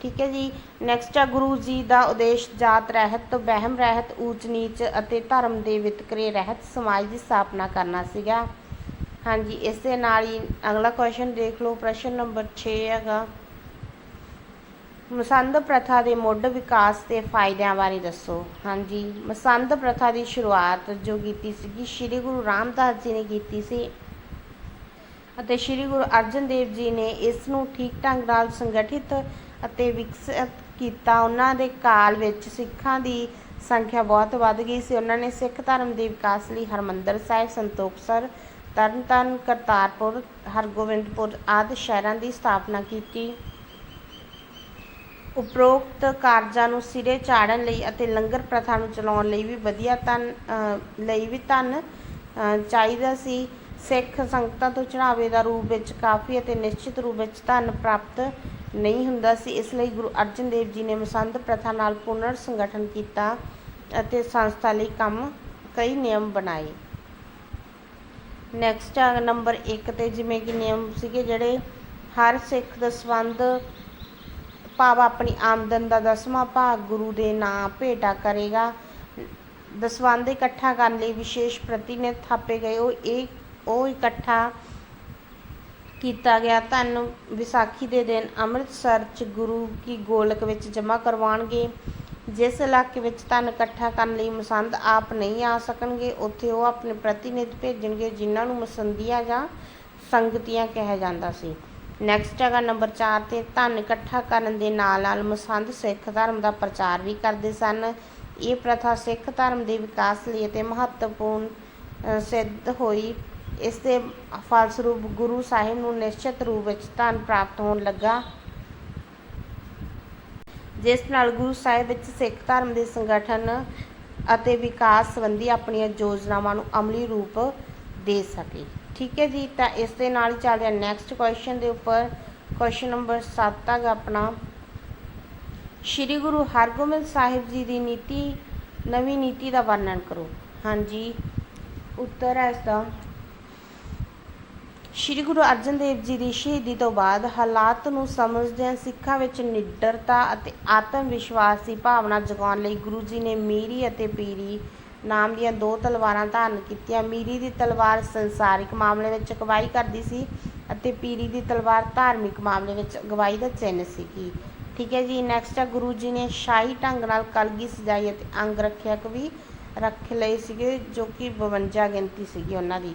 ਠੀਕ ਹੈ ਜੀ। ਨੈਕਸਟ ਆ ਗੁਰੂ ਜੀ ਦਾ ਉਦੇਸ਼ ਜਾਤ ਰਹਿਤ ਵਹਿਮ ਰਹਿਤ, ਊਚ ਨੀਚ ਅਤੇ ਧਰਮ ਦੇ ਵਿਤਕਰੇ ਰਹਿਤ, ਸਮਾਜ ਦੀ ਸਥਾਪਨਾ ਕਰਨਾ ਸੀਗਾ। ਹਾਂਜੀ, ਇਸ ਦੇ ਨਾਲ ਹੀ ਅਗਲਾ ਕੁਐਸਚਨ ਦੇਖ ਲਓ। ਪ੍ਰਸ਼ਨ ਨੰਬਰ 6 ਹੈਗਾ। ਮਸੰਦ ਪ੍ਰਥਾ ਦੇ ਮੁੱਢ ਵਿਕਾਸ ਤੇ ਫਾਇਦਿਆਂ ਬਾਰੇ ਦੱਸੋ। ਹਾਂਜੀ, ਮਸੰਦ ਪ੍ਰਥਾ ਦੀ ਸ਼ੁਰੂਆਤ ਜੋ ਕੀਤੀ ਸੀਗੀ, ਸ੍ਰੀ ਗੁਰੂ ਰਾਮਦਾਸ ਜੀ ਨੇ ਕੀਤੀ ਸੀ ਅਤੇ ਸ੍ਰੀ ਗੁਰੂ ਅਰਜਨ ਦੇਵ ਜੀ ਨੇ ਇਸ ਨੂੰ ਠੀਕ ਢੰਗ ਨਾਲ ਸੰਗਠਿਤ ਅਤੇ ਵਿਕਸਿਤ ਕੀਤਾ। ਉਹਨਾਂ ਦੇ ਕਾਲ ਵਿੱਚ ਸਿੱਖਾਂ ਦੀ ਸੰਖਿਆ ਬਹੁਤ ਵੱਧ ਗਈ ਸੀ। ਉਹਨਾਂ ਨੇ ਸਿੱਖ ਧਰਮ ਦੇ ਵਿਕਾਸ ਲਈ ਹਰਮੰਦਰ ਸਾਹਿਬ ਸੰਤੋਖਸਰ ਤਰਨਤਾਰਨ ਕਰਤਾਰਪੁਰ ਹਰਗੋਬਿੰਦਪੁਰ ਆਦਿ ਸ਼ਹਿਰਾਂ ਦੀ ਸਥਾਪਨਾ ਕੀਤੀ। ਉਪਰੋਕਤ ਕਾਰਜਾਂ ਨੂੰ ਸਿਰੇ ਚਾੜਨ ਲਈ ਅਤੇ ਲੰਗਰ ਪ੍ਰਥਾ ਨੂੰ ਚਲਾਉਣ ਲਈ ਵੀ ਵਧੀਆ ਧਨ ਅ, ਲਈ ਵੀ ਧਨ ਅ, ਚਾਹੀਦਾ ਸੀ। ਸਿੱਖ ਸੰਗਤਾਂ ਤੋਂ ਚੜਾਵੇ ਦਾ ਰੂਪ ਵਿੱਚ ਕਾਫੀ ਅਤੇ ਨਿਸ਼ਚਿਤ ਰੂਪ ਵਿੱਚ ਧਨ ਪ੍ਰਾਪਤ ਨਹੀਂ ਹੁੰਦਾ ਸੀ। ਇਸ ਲਈ ਗੁਰੂ ਅਰਜਨ ਦੇਵ ਜੀ ਨੇ ਮਸੰਦ ਪ੍ਰਥਾ ਨਾਲ ਪੁਨਰ ਸੰਗਠਨ ਕੀਤਾ ਅਤੇ ਸੰਸਥਾ ਲਈ ਕੰਮ ਕਈ ਨਿਯਮ ਬਣਾਏ। ਨੈਕਸਟ ਆ, ਨੰਬਰ 1 ਤੇ ਜਿਵੇਂ ਕਿ ਨਿਯਮ ਸੀਗੇ ਜਿਹੜੇ ਹਰ ਸਿੱਖ ਦਸਵੰਧ ਭਾਵ ਆਪਣੀ ਆਮਦਨ ਦਾ ਦਸਵਾਂ ਭਾਗ, ਗੁਰੂ ਦੇ ਨਾਂ, ਭੇਟਾ ਕਰੇਗਾ। ਦਸਵੰਧ ਇਕੱਠਾ ਕਰਨ ਲਈ ਵਿਸ਼ੇਸ਼ ਪ੍ਰਤੀਨਿਧ ਥਾਪੇ ਗਏ। ਉਹ ਇਹ, ਉਹ ਇਕੱਠਾ ਕੀਤਾ ਗਿਆ। ਧਨ ਵਿਸਾਖੀ ਦੇ ਦਿਨ ਅੰਮ੍ਰਿਤਸਰ ਚ ਗੁਰੂ ਕੀ ਗੋਲਕ ਵਿੱਚ ਜਮ੍ਹਾਂ ਕਰਵਾਉਣਗੇ। ਜਿਸ ਇਲਾਕੇ ਵਿੱਚ ਧਨ ਇਕੱਠਾ ਕਰਨ ਲਈ ਮਸੰਦ ਆਪ ਨਹੀਂ ਆ ਸਕਣਗੇ, ਉੱਥੇ ਉਹ ਆਪਣੇ ਪ੍ਰਤੀਨਿਧ ਭੇਜਣਗੇ ਜਿਨ੍ਹਾਂ ਨੂੰ ਮਸੰਦੀਆਂ ਜਾਂ ਸੰਗਤੀਆਂ ਕਿਹਾ ਜਾਂਦਾ ਸੀ। ਨੈਕਸਟ ਹੈਗਾ ਨੰਬਰ 4 ਤੇ ਧਨ ਇਕੱਠਾ ਕਰਨ ਦੇ ਨਾਲ ਨਾਲ ਮਸੰਦ ਸਿੱਖ ਧਰਮ ਦਾ ਪ੍ਰਚਾਰ ਵੀ ਕਰਦੇ ਸਨ। ਇਹ ਪ੍ਰਥਾ ਸਿੱਖ ਧਰਮ ਦੇ ਵਿਕਾਸ ਲਈ ਅਤੇ ਮਹੱਤਵਪੂਰਨ ਸਿੱਧ ਹੋਈ ਇਸ ਦੇ ਫਲਸਰੂਪ ਗੁਰੂ ਸਾਹਿਬ ਨੂੰ ਨਿਸ਼ਚਿਤ ਰੂਪ ਵਿੱਚ ਧਨ ਪ੍ਰਾਪਤ ਹੋਣ ਲੱਗਾ। ਜਿਸ ਨਾਲ ਗੁਰੂ ਸਾਹਿਬ ਵਿੱਚ ਸਿੱਖ ਧਰਮ ਦੇ ਸੰਗਠਨ ਅਤੇ ਵਿਕਾਸ ਸੰਬੰਧੀ ਆਪਣੀਆਂ ਯੋਜਨਾਵਾਂ ਨੂੰ ਅਮਲੀ ਰੂਪ ਦੇ ਸਕੇ। ਠੀਕ ਹੈ ਜੀ, ਤਾਂ ਇਸ ਦੇ ਨਾਲ ਹੀ ਚੱਲਦੇ ਹਾਂ ਨੈਕਸਟ ਕੁਐਸਚਨ ਦੇ ਉੱਪਰ। ਕੁਐਸਚਨ ਨੰਬਰ 7 ਹੈਗਾ ਆਪਣਾ। ਸ਼੍ਰੀ ਗੁਰੂ ਹਰਗੋਬਿੰਦ ਸਾਹਿਬ ਜੀ ਦੀ ਨੀਤੀ, ਨਵੀਂ ਨੀਤੀ ਦਾ ਵਰਣਨ ਕਰੋ। ਹਾਂਜੀ, ਉੱਤਰ ਹੈ ਇਸ ਦਾ। ਸ਼੍ਰੀ ਗੁਰੂ ਅਰਜਨ ਦੇਵ ਜੀ ਦੀ ਸ਼ਹੀਦੀ ਤੋਂ ਬਾਅਦ ਹਾਲਾਤ ਨੂੰ ਸਮਝਦਿਆਂ ਸਿੱਖਾਂ ਵਿੱਚ ਨਿਡਰਤਾ ਅਤੇ ਆਤਮ ਵਿਸ਼ਵਾਸ ਦੀ ਭਾਵਨਾ ਜਗਾਉਣ ਲਈ ਗੁਰੂ ਜੀ ਨੇ ਮੀਰੀ ਅਤੇ ਪੀਰੀ ਨਾਮ ਦੀਆਂ ਦੋ ਤਲਵਾਰਾਂ ਧਾਰਨ ਕੀਤੀਆਂ। ਮੀਰੀ ਦੀ ਤਲਵਾਰ ਸੰਸਾਰਿਕ ਮਾਮਲੇ ਵਿੱਚ ਅਗਵਾਈ ਕਰਦੀ ਸੀ ਅਤੇ ਪੀਰੀ ਦੀ ਤਲਵਾਰ ਧਾਰਮਿਕ ਮਾਮਲੇ ਵਿੱਚ ਅਗਵਾਈ ਦਾ ਚਿੰਨ੍ਹ ਸੀਗੀ। ਠੀਕ ਹੈ ਜੀ ਨੈਕਸਟ ਹੈ ਗੁਰੂ ਜੀ ਨੇ ਸ਼ਾਹੀ ਢੰਗ ਨਾਲ ਕਲਗੀ ਸਜਾਈ ਅਤੇ ਅੰਗ ਰੱਖਿਆ ਵੀ ਰੱਖ ਲਏ ਸੀਗੇ ਜੋ ਕਿ 52 ਗਿਣਤੀ ਸੀਗੀ ਉਹਨਾਂ ਦੀ।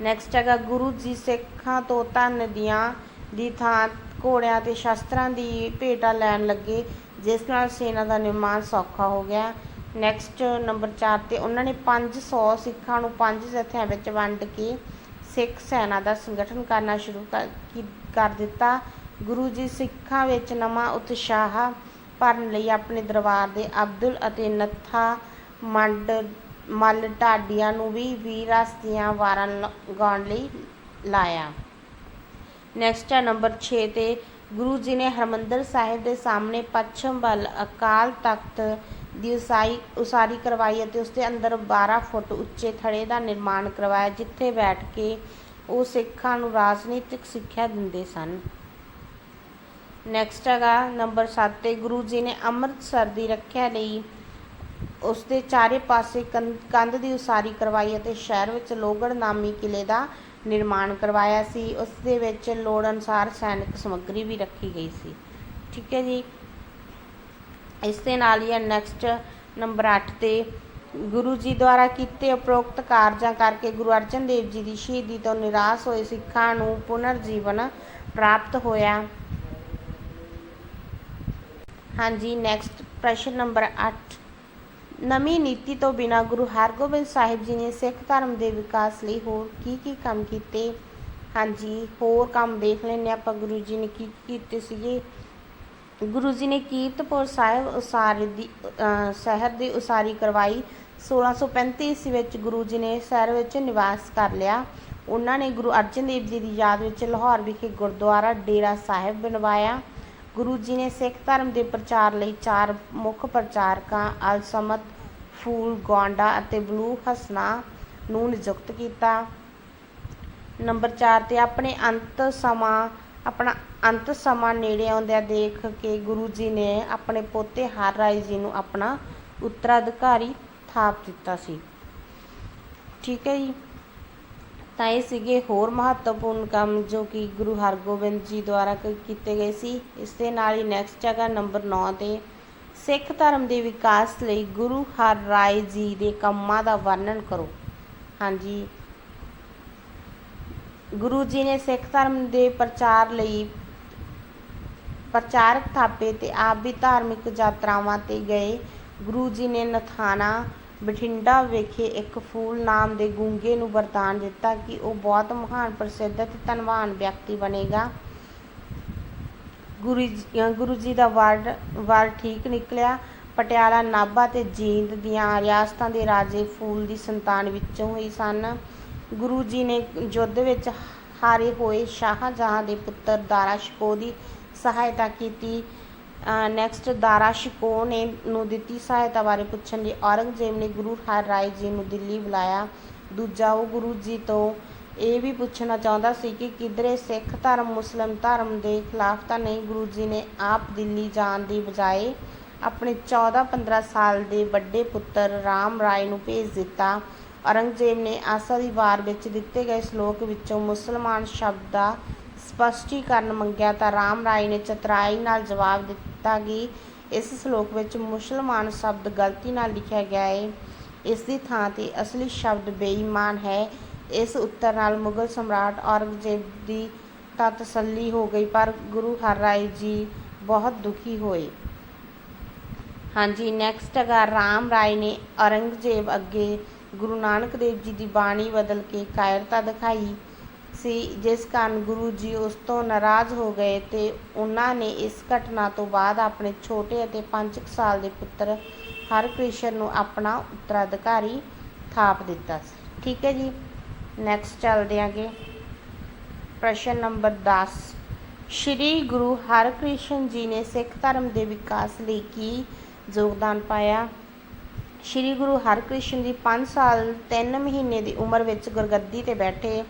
ਨੈਕਸਟ ਹੈਗਾ ਗੁਰੂ ਜੀ ਸਿੱਖਾਂ ਤੋਂ ਧਨ ਦੀਆਂ ਦੀ ਥਾਂ ਘੋੜਿਆਂ ਤੇ ਸ਼ਸਤਰਾਂ ਦੀ ਭੇਟਾ ਲੈਣ ਲੱਗੇ, ਜਿਸ ਨਾਲ ਸੈਨਾ ਦਾ ਨਿਰਮਾਣ ਸੌਖਾ ਹੋ ਗਿਆ। ਨੈਕਸਟ ਨੰਬਰ 4 ਤੇ ਉਹਨਾਂ ਨੇ 500 ਸਿੱਖਾਂ ਨੂੰ ਪੰਜ ਜਥਿਆਂ ਵਿੱਚ ਵੰਡ ਕੇ ਸਿੱਖ ਸੈਨਾ ਦਾ ਸੰਗਠਨ ਕਰਨਾ ਸ਼ੁਰੂ ਕਰ, ਕੀ- ਕਰ ਦਿੱਤਾ। ਗੁਰੂ ਜੀ ਸਿੱਖਾਂ ਵਿੱਚ ਨਵਾਂ ਉਤਸ਼ਾਹ ਭਰਨ ਲਈ ਆਪਣੇ ਦਰਬਾਰ ਦੇ ਅਬਦੁਲ ਅਤੇ ਨੱਥਾ ਮੰਡ ਮੱਲ ਢਾਡੀਆਂ ਨੂੰ ਵੀ ਵੀਰਸ ਦੀਆਂ ਵਾਰਾਂ ਗਾਉਣ ਲਈ ਲਾਇਆ। ਨੈਕਸਟ ਹੈ ਨੰਬਰ 6 ਤੇ ਗੁਰੂ ਜੀ ਨੇ ਹਰਮੰਦਰ ਸਾਹਿਬ ਦੇ ਸਾਹਮਣੇ ਪੱਛਮ ਵੱਲ ਅਕਾਲ ਤਖਤ ਦੀ ਉਸਾਈ, ਉਸਾਰੀ ਕਰਵਾਈ ਅਤੇ ਉਸ ਦੇ ਅੰਦਰ 12 ਫੁੱਟ ਉੱਚੇ ਥੜੇ ਦਾ ਨਿਰਮਾਣ ਕਰਵਾਇਆ, ਜਿੱਥੇ ਬੈਠ ਕੇ ਉਹ ਸਿੱਖਾਂ ਨੂੰ ਰਾਜਨੀਤਿਕ ਸਿੱਖਿਆ ਦਿੰਦੇ ਸਨ। ਨੈਕਸਟ ਹੈਗਾ ਨੰਬਰ 7 ਤੇ ਗੁਰੂ ਜੀ ਨੇ ਅੰਮ੍ਰਿਤਸਰ ਦੀ ਰੱਖਿਆ ਲਈ ਉਸ ਦੇ ਚਾਰੇ ਪਾਸੇ ਕੰਧ ਦੀ ਉਸਾਰੀ ਕਰਵਾਈ ਅਤੇ ਸ਼ਹਿਰ ਵਿੱਚ ਲੋਗੜ ਨਾਮੀ ਕਿਲੇ ਦਾ ਨਿਰਮਾਣ ਕਰਵਾਇਆ ਸੀ। ਉਸ ਦੇ ਵਿੱਚ ਲੋੜ ਅਨੁਸਾਰ ਸੈਨਿਕ ਸਮੱਗਰੀ ਵੀ ਰੱਖੀ ਗਈ ਸੀ। ਠੀਕ ਹੈ ਜੀ। ਇਸ ਦੇ ਨਾਲ ਹੀ ਨੈਕਸਟ ਨੰਬਰ 8 ਤੇ ਗੁਰੂ ਜੀ ਦੁਆਰਾ ਕੀਤੇ ਉਪਰੋਕਤ ਕਾਰਜਾਂ ਕਰਕੇ ਗੁਰੂ ਅਰਜਨ ਦੇਵ ਜੀ ਦੀ ਸ਼ਹੀਦੀ ਤੋਂ ਨਿਰਾਸ਼ ਹੋਏ ਸਿੱਖਾਂ ਨੂੰ ਪੁਨਰ ਜੀਵਨ ਪ੍ਰਾਪਤ ਹੋਇਆ। ਹਾਂਜੀ ਨੈਕਸਟ ਪ੍ਰਸ਼ਨ ਨੰਬਰ 8 ਨਵੀਂ ਨੀਤੀ ਤੋਂ ਬਿਨਾਂ ਗੁਰੂ ਹਰਗੋਬਿੰਦ ਸਾਹਿਬ ਜੀ ਨੇ ਸਿੱਖ ਧਰਮ ਦੇ ਵਿਕਾਸ ਲਈ ਹੋਰ ਕੀ ਕੀ ਕੰਮ ਕੀਤੇ? ਹਾਂਜੀ, ਹੋਰ ਕੰਮ ਦੇਖ ਲੈਂਦੇ ਹਾਂ ਆਪਾਂ। ਗੁਰੂ ਜੀ ਨੇ ਕੀ ਕੀਤੇ ਸੀਗੇ? ਗੁਰੂ ਜੀ ਨੇ ਕੀਰਤਪੁਰ ਸਾਹਿਬ ਉਸਾਰੀ ਦੀ ਸ਼ਹਿਰ ਦੀ ਉਸਾਰੀ ਕਰਵਾਈ। 1635 ਈਸਵੀ ਵਿੱਚ ਗੁਰੂ ਜੀ ਨੇ ਸ਼ਹਿਰ ਵਿੱਚ ਨਿਵਾਸ ਕਰ ਲਿਆ। ਉਹਨਾਂ ਨੇ ਗੁਰੂ ਅਰਜਨ ਦੇਵ ਜੀ ਦੀ ਯਾਦ ਵਿੱਚ ਲਾਹੌਰ ਵਿਖੇ ਗੁਰਦੁਆਰਾ ਡੇਰਾ ਸਾਹਿਬ ਬਣਵਾਇਆ। ਗੁਰੂ ਜੀ ਨੇ ਸਿੱਖ ਧਰਮ ਦੇ ਪ੍ਰਚਾਰ ਲਈ ਚਾਰ ਮੁੱਖ ਪ੍ਰਚਾਰਕਾਂ ਅਲਸਮਤ, ਫੂਲ ਗੋਂਡਾ ਅਤੇ ਬਲੂ ਹਸਨਾ ਨੂੰ ਨਿਯੁਕਤ ਕੀਤਾ। ਨੰਬਰ 4 ਤੇ ਆਪਣੇ ਅੰਤ ਸਮਾਂ, ਆਪਣਾ ਅੰਤ ਸਮਾਂ ਨੇੜੇ ਆਉਂਦਿਆਂ ਦੇਖ ਕੇ ਗੁਰੂ ਜੀ ਨੇ ਆਪਣੇ ਪੋਤੇ ਹਰ ਰਾਏ ਜੀ ਨੂੰ ਆਪਣਾ ਉੱਤਰਾਧਿਕਾਰੀ ਥਾਪ ਦਿੱਤਾ ਸੀ। ਠੀਕ ਹੈ ਜੀ। ਤਾਂ ਇਹ ਸੀਗੇ ਹੋਰ ਮਹੱਤਵਪੂਰਨ ਕੰਮ ਜੋ ਕਿ ਗੁਰੂ ਹਰਗੋਬਿੰਦ ਜੀ ਦੁਆਰਾ ਕੀਤੇ ਗਏ ਸੀ। ਇਸ ਦੇ ਨਾਲ ਹੀ ਨੈਕਸਟ ਹੈਗਾ ਨੰਬਰ 9 ਤੇ ਸਿੱਖ ਧਰਮ ਦੇ ਵਿਕਾਸ ਲਈ ਗੁਰੂ ਹਰ ਰਾਏ ਜੀ ਦੇ ਕੰਮਾਂ ਦਾ ਵਰਣਨ ਕਰੋ। ਹਾਂਜੀ। ਗੁਰੂ ਜੀ ਨੇ ਸਿੱਖ ਧਰਮ ਦੇ ਪ੍ਰਚਾਰ ਲਈ ਪ੍ਰਚਾਰਕ ਥਾਪੇ ਤੇ ਆਪ ਵੀ ਧਾਰਮਿਕ ਯਾਤਰਾਵਾਂ ਤੇ ਗਏ। ਗੁਰੂ ਜੀ ਨੇ ਨਥਾਣਾ ਬਠਿੰਡਾ ਵਿਖੇ ਇੱਕ ਫੂਲ ਨਾਮ ਦੇ ਗੂੰਗੇ ਨੂੰ ਵਰਦਾਨ ਦਿੱਤਾ ਕਿ ਉਹ ਬਹੁਤ ਮਹਾਨ, ਪ੍ਰਸਿੱਧ ਅਤੇ ਧਨਵਾਨ ਵਿਅਕਤੀ ਬਣੇਗਾ। ਗੁਰੂ ਜੀ ਗੁਰੂ ਜੀ ਦਾ ਵਰ ਵਰ ਠੀਕ ਨਿਕਲਿਆ। ਪਟਿਆਲਾ, ਨਾਭਾ ਤੇ ਜੀਂਦ ਦੀਆਂ ਰਿਆਸਤਾਂ ਦੇ ਰਾਜੇ ਫੂਲ ਦੀ ਸੰਤਾਨ ਵਿੱਚੋਂ ਹੀ ਸਨ। ਗੁਰੂ ਜੀ ਨੇ ਯੁੱਧ ਵਿੱਚ ਹਾਰੇ ਹੋਏ ਸ਼ਾਹਜਹਾਂ ਦੇ ਪੁੱਤਰ ਦਾਰਾ ਸ਼ਿਕੋਹ ਦੀ ਸਹਾਇਤਾ ਕੀਤੀ। ਨੈਕਸਟ ਦਾਰਾ ਸ਼ਿਕੋਹ ਨੇ ਨੂੰ ਦਿੱਤੀ ਸਹਾਇਤਾ ਬਾਰੇ ਪੁੱਛਣ ਲਈ ਔਰੰਗਜ਼ੇਬ ਨੇ ਗੁਰੂ ਹਰ ਰਾਏ ਜੀ ਨੂੰ ਦਿੱਲੀ ਬੁਲਾਇਆ। ਦੂਜਾ ਉਹ ਗੁਰੂ ਜੀ ਤੋਂ ਇਹ ਵੀ ਪੁੱਛਣਾ ਚਾਹੁੰਦਾ ਸੀ ਕਿ ਕਿਧਰੇ ਸਿੱਖ ਧਰਮ, ਮੁਸਲਿਮ ਧਰਮ ਦੇ ਖਿਲਾਫ ਤਾਂ ਨਹੀਂ ਗੁਰੂ ਜੀ ਨੇ ਆਪ ਦਿੱਲੀ ਜਾਣ ਦੀ ਬਜਾਏ ਆਪਣੇ 14-15 ਸਾਲ ਦੇ ਵੱਡੇ ਪੁੱਤਰ ਰਾਮ ਰਾਏ ਨੂੰ ਭੇਜ ਦਿੱਤਾ। ਔਰੰਗਜ਼ੇਬ ਨੇ ਆਸਾ ਦੀ ਵਾਰ ਵਿੱਚ ਦਿੱਤੇ ਗਏ ਸ਼ਲੋਕ ਵਿੱਚੋਂ ਮੁਸਲਮਾਨ ਸ਼ਬਦ ਦਾ ਸਪਸ਼ਟੀਕਰਨ ਮੰਗਿਆ ਤਾਂ ਰਾਮ ਰਾਏ ਨੇ ਚਤਰਾਈ ਨਾਲ ਜਵਾਬ ਦਿੱਤਾ। ਕਿ ਇਸ ਸ਼ਲੋਕ ਵਿੱਚ ਮੁਸਲਮਾਨ ਸ਼ਬਦ ਗਲਤੀ ਨਾਲ ਲਿਖਿਆ ਗਿਆ ਹੈ ਇਸ ਦੀ ਥਾਂ ਤੇ ਅਸਲੀ ਸ਼ਬਦ ਬੇਈਮਾਨ ਹੈ। ਇਸ ਉੱਤਰ ਨਾਲ ਮੁਗਲ ਸਮਰਾਟ ਔਰੰਗਜ਼ੇਬ ਦੀ ਤਾਂ ਤਸੱਲੀ ਹੋ ਗਈ, ਪਰ ਗੁਰੂ ਹਰ ਰਾਏ ਜੀ ਬਹੁਤ ਦੁਖੀ ਹੋਏ। ਹਾਂਜੀ ਨੈਕਸਟ ਹੈਗਾ ਰਾਮ ਰਾਏ ਨੇ ਔਰੰਗਜ਼ੇਬ ਅੱਗੇ ਗੁਰੂ ਨਾਨਕ ਦੇਵ ਜੀ ਦੀ ਬਾਣੀ ਬਦਲ ਕੇ ਕਾਇਰਤਾ ਦਿਖਾਈ ਸੀ, ਜਿਸ ਕਾਰਨ ਗੁਰੂ ਜੀ ਉਸ ਤੋਂ ਨਾਰਾਜ਼ ਹੋ ਗਏ ਤੇ ਉਹਨਾਂ ਨੇ ਇਸ ਘਟਨਾ ਤੋਂ ਬਾਅਦ ਆਪਣੇ ਛੋਟੇ ਅਤੇ 5 ਸਾਲ ਦੇ ਪੁੱਤਰ ਹਰਕ੍ਰਿਸ਼ਨ ਨੂੰ ਆਪਣਾ ਉੱਤਰਾਧਿਕਾਰੀ ਥਾਪ ਦਿੱਤਾ ਸੀ। ਠੀਕ ਹੈ ਜੀ ਨੈਕਸਟ ਚੱਲਦੇ ਆਂਗੇ। ਪ੍ਰਸ਼ਨ ਨੰਬਰ 10 ਸ਼੍ਰੀ ਗੁਰੂ ਹਰਕ੍ਰਿਸ਼ਨ ਜੀ ਨੇ ਸਿੱਖ ਧਰਮ ਦੇ ਵਿਕਾਸ ਲਈ ਕੀ ਯੋਗਦਾਨ ਪਾਇਆ? ਸ਼੍ਰੀ ਗੁਰੂ ਹਰਕ੍ਰਿਸ਼ਨ ਜੀ 5 ਸਾਲ 3 ਮਹੀਨੇ ਦੀ ਉਮਰ ਵਿੱਚ ਗੁਰਗੱਦੀ ਤੇ ਬੈਠੇ।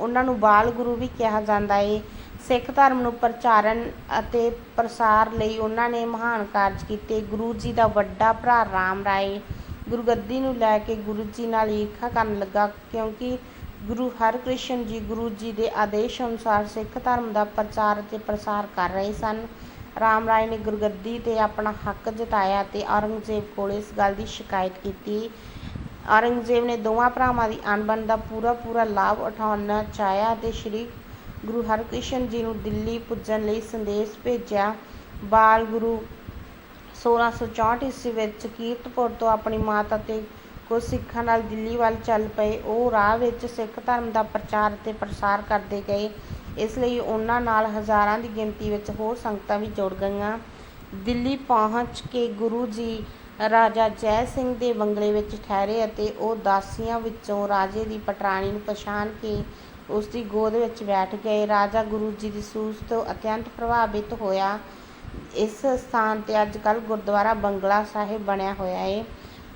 ਉਹਨਾਂ ਨੂੰ ਬਾਲ ਗੁਰੂ ਵੀ ਕਿਹਾ ਜਾਂਦਾ ਏ। ਸਿੱਖ ਧਰਮ ਨੂੰ ਪ੍ਰਚਾਰਨ ਅਤੇ ਪ੍ਰਸਾਰ ਲਈ ਉਹਨਾਂ ਨੇ ਮਹਾਨ ਕਾਰਜ ਕੀਤੇ। ਗੁਰੂ ਜੀ ਦਾ ਵੱਡਾ ਭਰਾ ਰਾਮ ਰਾਏ ਗੁਰਗੱਦੀ ਨੂੰ ਲੈ ਕੇ ਗੁਰੂ ਜੀ ਨਾਲ ਈਰਖਾ ਕਰਨ ਲੱਗਾ ਕਿਉਂਕਿ ਗੁਰੂ ਹਰਕ੍ਰਿਸ਼ਨ ਜੀ ਗੁਰੂ ਜੀ ਦੇ ਆਦੇਸ਼ ਅਨੁਸਾਰ ਸਿੱਖ ਧਰਮ ਦਾ ਪ੍ਰਚਾਰ ਅਤੇ ਪ੍ਰਸਾਰ ਕਰ ਰਹੇ ਸਨ। ਰਾਮ ਰਾਏ ਨੇ ਗੁਰਗੱਦੀ ਤੇ ਆਪਣਾ ਹੱਕ ਜਤਾਇਆ ਅਤੇ ਔਰੰਗਜ਼ੇਬ ਕੋਲ ਇਸ ਗੱਲ ਦੀ ਸ਼ਿਕਾਇਤ ਕੀਤੀ। ਔਰੰਗਜ਼ੇਬ ਨੇ ਦੋਵਾਂ ਭਰਾਵਾਂ ਦੀ ਅਣਬਣ ਦਾ ਪੂਰਾ ਪੂਰਾ ਲਾਭ ਉਠਾਉਣਾ ਚਾਹਿਆ ਅਤੇ ਸ੍ਰੀ ਗੁਰੂ ਹਰਕ੍ਰਿਸ਼ਨ ਜੀ ਨੂੰ ਦਿੱਲੀ ਪੁੱਜਣ ਲਈ ਸੰਦੇਸ਼ ਭੇਜਿਆ। ਬਾਲ ਗੁਰੂ 1664 ਈਸਵੀ ਵਿੱਚ ਕੀਰਤਪੁਰ ਤੋਂ ਆਪਣੀ ਮਾਤਾ ਅਤੇ ਕੁਝ ਸਿੱਖਾਂ ਨਾਲ ਦਿੱਲੀ ਵੱਲ ਚੱਲ ਪਏ। ਉਹ ਰਾਹ ਵਿੱਚ ਸਿੱਖ ਧਰਮ ਦਾ ਪ੍ਰਚਾਰ ਅਤੇ ਪ੍ਰਸਾਰ ਕਰਦੇ ਗਏ। ਇਸ ਲਈ ਉਹਨਾਂ ਨਾਲ ਹਜ਼ਾਰਾਂ ਦੀ ਗਿਣਤੀ ਵਿੱਚ ਹੋਰ ਸੰਗਤਾਂ ਵੀ ਜੁੜ ਗਈਆਂ। ਦਿੱਲੀ ਪਹੁੰਚ ਕੇ ਗੁਰੂ ਜੀ, ਰਾਜਾ ਜੈ ਸਿੰਘ ਦੇ ਬੰਗਲੇ ਵਿੱਚ ਠਹਿਰੇ ਅਤੇ ਉਹ ਦਾਸੀਆਂ ਵਿੱਚੋਂ ਰਾਜੇ ਦੀ ਪਟਰਾਣੀ ਨੂੰ ਪਛਾਣ ਕੇ ਉਸ ਦੀ ਗੋਦ ਵਿੱਚ ਬੈਠ ਗਏ। ਰਾਜਾ ਗੁਰੂ ਜੀ ਦੀ ਸੂਝ ਤੋਂ ਅਤਿਅੰਤ ਪ੍ਰਭਾਵਿਤ ਹੋਇਆ। ਇਸ ਸਥਾਨ ਤੇ ਅੱਜ ਕੱਲ੍ਹ ਗੁਰਦੁਆਰਾ ਬੰਗਲਾ ਸਾਹਿਬ ਬਣਿਆ ਹੋਇਆ ਹੈ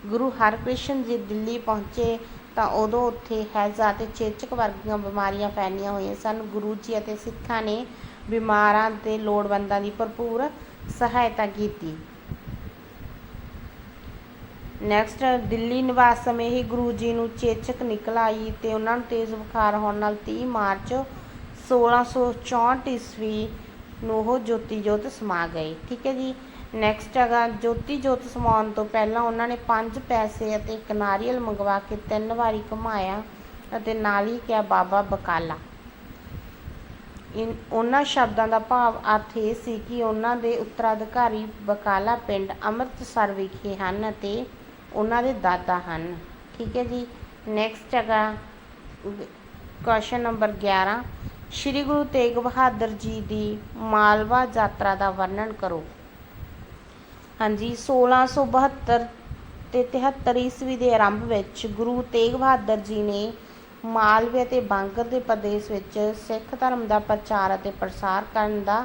ਗੁਰੂ ਹਰਕ੍ਰਿਸ਼ਨ ਜੀ ਦਿੱਲੀ ਪਹੁੰਚੇ। ਤਾਂ ਉਦੋਂ ਉੱਥੇ ਹੈਜ਼ਾ ਅਤੇ ਚੇਚਕ ਵਰਗੀਆਂ ਬਿਮਾਰੀਆਂ ਫੈਲੀਆਂ ਹੋਈਆਂ ਸਨ। ਗੁਰੂ ਜੀ ਅਤੇ ਸਿੱਖਾਂ ਨੇ ਬਿਮਾਰਾਂ ਤੇ ਲੋੜਵੰਦਾਂ ਦੀ ਭਰਪੂਰ ਸਹਾਇਤਾ ਕੀਤੀ। ਨੈਕਸਟ ਦਿੱਲੀ ਨਿਵਾਸ ਸਮੇਂ ਹੀ ਗੁਰੂ ਜੀ ਨੂੰ ਚੇਚਕ ਨਿਕਲ ਆਈ ਤੇ ਉਹਨਾਂ ਨੂੰ ਤੇਜ਼ ਬੁਖਾਰ ਹੋਣ ਨਾਲ 30 ਮਾਰਚ 1664 ਈਸਵੀ ਨੂੰ ਉਹ ਜੋਤੀ ਜੋਤ ਸਮਾ ਗਏ। ਠੀਕ ਹੈ ਜੀ? ਨੈਕਸਟ ਹੈਗਾ ਜੋਤੀ ਜੋਤ ਸਮਾਉਣ ਤੋਂ ਪਹਿਲਾਂ ਉਹਨਾਂ ਨੇ 5 ਪੈਸੇ ਅਤੇ ਇੱਕ ਨਾਰੀਅਲ ਮੰਗਵਾ ਕੇ ਤਿੰਨ ਵਾਰੀ ਘੁਮਾਇਆ ਅਤੇ ਨਾਲ ਹੀ ਕਿਹਾ, ਬਾਬਾ ਬਕਾਲਾ। ਇਨ, ਉਹਨਾਂ ਸ਼ਬਦਾਂ ਦਾ ਭਾਵ ਅਰਥ ਇਹ ਸੀ ਕਿ ਉਹਨਾਂ ਦੇ ਉੱਤਰਾਧਿਕਾਰੀ ਬਕਾਲਾ ਪਿੰਡ ਅੰਮ੍ਰਿਤਸਰ ਵਿਖੇ ਹਨ ਅਤੇ ਉਹਨਾਂ ਦੇ ਦਾਦਾ ਹਨ। ਠੀਕ ਹੈ ਜੀ। ਨੈਕਸਟ ਹੈਗਾ ਕੁਐਸਚਨ ਨੰਬਰ 11 ਸ਼੍ਰੀ ਗੁਰੂ ਤੇਗ ਬਹਾਦਰ ਜੀ ਦੀ ਮਾਲਵਾ ਯਾਤਰਾ ਦਾ ਵਰਣਨ ਕਰੋ। ਹਾਂਜੀ 1672 ਤੇ 73 ਈਸਵੀ ਦੇ ਆਰੰਭ ਵਿੱਚ ਗੁਰੂ ਤੇਗ ਬਹਾਦਰ ਜੀ ਨੇ ਮਾਲਵੇ ਅਤੇ ਬਾਂਗਰ ਦੇ ਪ੍ਰਦੇਸ਼ ਵਿੱਚ ਸਿੱਖ ਧਰਮ ਦਾ ਪ੍ਰਚਾਰ ਅਤੇ ਪ੍ਰਸਾਰ ਕਰਨ ਦਾ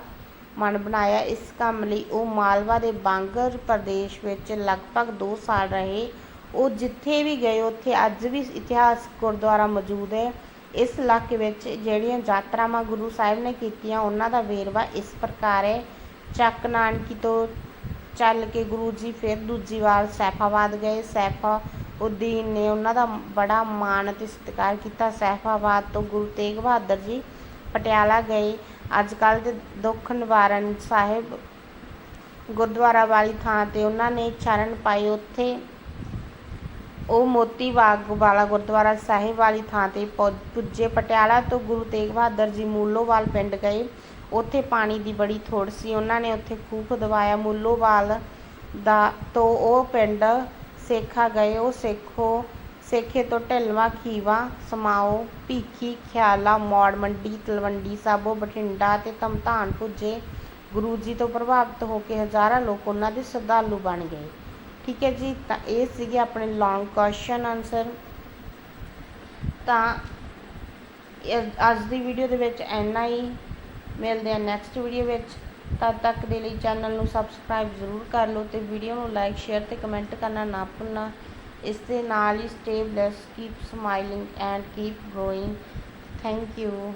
ਮਨ ਬਣਾਇਆ। ਇਸ ਕੰਮ ਲਈ ਉਹ ਮਾਲਵਾ ਦੇ ਬਾਂਗਰ ਪ੍ਰਦੇਸ਼ ਵਿੱਚ ਲਗਭਗ 2 ਸਾਲ ਰਹੇ। ਉਹ ਜਿੱਥੇ ਵੀ ਗਏ, ਉੱਥੇ ਅੱਜ ਵੀ ਇਤਿਹਾਸਕ ਗੁਰਦੁਆਰਾ ਮੌਜੂਦ ਹੈ। ਇਸ ਇਲਾਕੇ ਵਿੱਚ ਜਿਹੜੀਆਂ ਯਾਤਰਾਵਾਂ ਗੁਰੂ ਸਾਹਿਬ ਨੇ ਕੀਤੀਆਂ, ਉਹਨਾਂ ਦਾ ਵੇਰਵਾ ਇਸ ਪ੍ਰਕਾਰ ਹੈ। ਚੱਕ ਨਾਨਕੀ ਤੋਂ ਚੱਲ ਕੇ ਗੁਰੂ ਜੀ ਫਿਰ ਦੂਜੀ ਵਾਰ ਸੈਫਾਬਾਦ ਗਏ। ਸੈਫਾਉਦੀਨ ਨੇ ਉਹਨਾਂ ਦਾ ਬੜਾ ਮਾਣ ਅਤੇ ਸਤਿਕਾਰ ਕੀਤਾ। ਸੈਫਾਬਾਦ ਤੋਂ ਗੁਰੂ ਤੇਗ ਬਹਾਦਰ ਜੀ ਪਟਿਆਲਾ ਗਏ। ਅੱਜ ਕੱਲ੍ਹ ਦੇ ਦੁੱਖ ਨਿਵਾਰਨ ਸਾਹਿਬ ਗੁਰਦੁਆਰਾ ਵਾਲੀ ਥਾਂ ਤੇ ਉਹਨਾਂ ਨੇ ਚਰਨ ਪਾਏ। ਉੱਥੇ ਉਹ ਮੋਤੀ ਬਾਗ ਵਾਲਾ ਗੁਰਦੁਆਰਾ ਸਾਹਿਬ ਵਾਲੀ ਥਾਂ ਤੇ ਪੁੱਜ- ਪੁੱਜੇ। ਪਟਿਆਲਾ ਤੋਂ ਗੁਰੂ ਤੇਗ ਬਹਾਦਰ ਜੀ ਮੂਲੋਵਾਲ ਪਿੰਡ ਗਏ। ਉੱਥੇ ਪਾਣੀ ਦੀ ਬੜੀ ਥੋੜ ਸੀ, ਉਹਨਾਂ ਨੇ ਉੱਥੇ ਖੂਹ ਖੁਦਵਾਇਆ ਮੂਲੋਵਾਲ ਦਾ, ਤੋਂ ਉਹ ਪਿੰਡ ਸੇਖਾ ਗਏ, ਉਹ ਸੇਖੋ, ਸੇਖੇ ਤੋਂ ਢਿਲਵਾਂ ਖੀਵਾ ਸਮਾਓ, ਭੀਖੀ, ਖਿਆਲਾ, ਮੌੜ, ਮੰਡੀ, ਤਲਵੰਡੀ ਸਾਬੋ, ਬਠਿੰਡਾ ਤੇ ਧਮਧਾਨ ਪੁੱਜੇ। ਗੁਰੂ ਜੀ ਤੋਂ ਪ੍ਰਭਾਵਿਤ ਹੋ ਕੇ ਹਜ਼ਾਰਾਂ ਲੋਕ ਉਹਨਾਂ ਦੇ ਸ਼ਰਧਾਲੂ ਬਣ ਗਏ। ਠੀਕ ਹੈ ਜੀ, ਤਾਂ ਇਹ ਸੀਗੇ ਆਪਣੇ ਲੌਂਗ ਕੁਐਸਚਨ ਆਨਸਰ ਤਾਂ ਅੱਜ ਦੀ ਵੀਡੀਓ ਦੇ ਵਿੱਚ ਇੰਨਾ ਹੀ। ਮਿਲਦੇ ਆ ਨੈਕਸਟ ਵੀਡੀਓ ਵਿੱਚ। ਤਦ ਤੱਕ ਦੇ ਲਈ ਚੈਨਲ ਨੂੰ ਸਬਸਕ੍ਰਾਈਬ ਜ਼ਰੂਰ ਕਰ ਲਓ ਤੇ ਵੀਡੀਓ ਨੂੰ ਲਾਈਕ ਸ਼ੇਅਰ ਤੇ ਕਮੈਂਟ ਕਰਨਾ ਨਾ ਭੁੱਲਣਾ। ਇਸ ਦੇ ਨਾਲ ਹੀ stay bless keep smiling and keep growing thank you